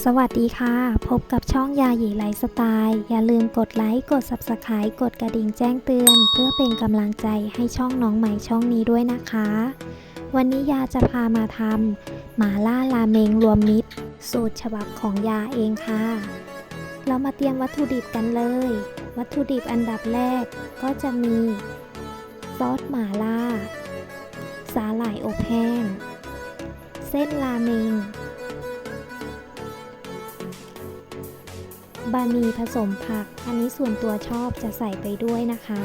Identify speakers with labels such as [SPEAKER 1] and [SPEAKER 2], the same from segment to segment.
[SPEAKER 1] สวัสดีค่ะ พบกับช่องยาหยีไลฟ์สไตล์อย่าลืมกดไลค์กด Subscribe กดกระดิ่งแจ้งเตือน เพื่อเป็นกำลังใจให้ช่องน้องใหม่ช่องนี้ด้วยนะคะ วันนี้ยาจะพามาทำหมาล่าราเมงรวมมิตร สูตรฉบับของยาเองค่ะ เรามาเตรียมวัตถุดิบกันเลย วัตถุดิบอันดับแรกก็จะมีซอสหมาล่า สาหร่ายอบแห้ง เส้นราเมง บะหมี่ผสมผัก อันนี้ส่วนตัวชอบจะใส่ไปด้วยนะคะ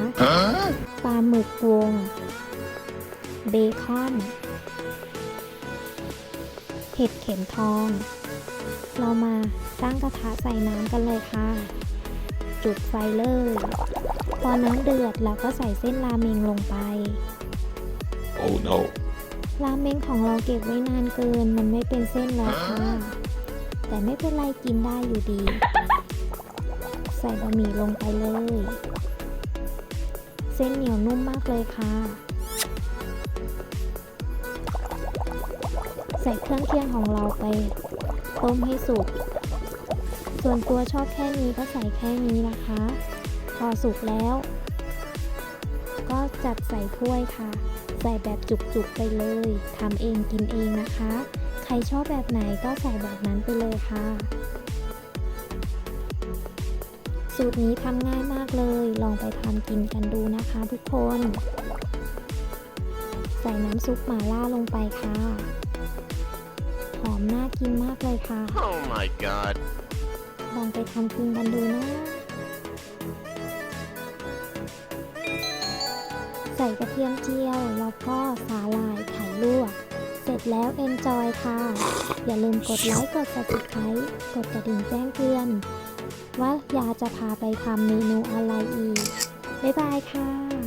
[SPEAKER 1] ปลาหมึกวง เบคอนเห็ดเข็มทอง เรามาตั้งกระทะใส่น้ำกันเลยค่ะ จุดไฟเลยพอน้ำเดือดเราก็ใส่เส้นราเมงลงไป
[SPEAKER 2] Oh no.
[SPEAKER 1] ราเมงของเราเก็บไว้นานเกิน มันไม่เป็นเส้นแล้วค่ะ แต่ไม่เป็นไรกินได้อยู่ดีใส่บะหมี่ลงไปเลย เส้นเหนียวนุ่มมากเลยค่ะ ใส่เครื่องเคียงของเราไป ต้มให้สุก ส่วนตัวชอบแค่นี้ก็ใส่แค่นี้นะคะ พอสุกแล้ว ก็จัดใส่ถ้วยค่ะ ใส่แบบจุกๆไปเลยทำเองกินเองนะคะ ใครชอบแบบไหนก็ใส่แบบนั้นไปเลยค่ะ สูตรนี้ทำง่ายมากเลย ลองไปทำกินกันดูนะคะทุกคน ใส่น้ำซุปหม่าล่าลงไปค่ะ หอมน่ากินมากเลยค่ะ
[SPEAKER 2] Oh my god.
[SPEAKER 1] ลองไปทำกินกันดูนะ ใส่กระเทียมเจียวแล้วก็สาหร่ายไข่ลวกเสร็ จแล้วเอนจอยค่ะ อย่าลืมกดไลค์กด subscribe กดกระดิ่งแจ้งเตือน ว่ายาจะพาไปทำเมนูอะไรอีก บ๊ายบายค่ะ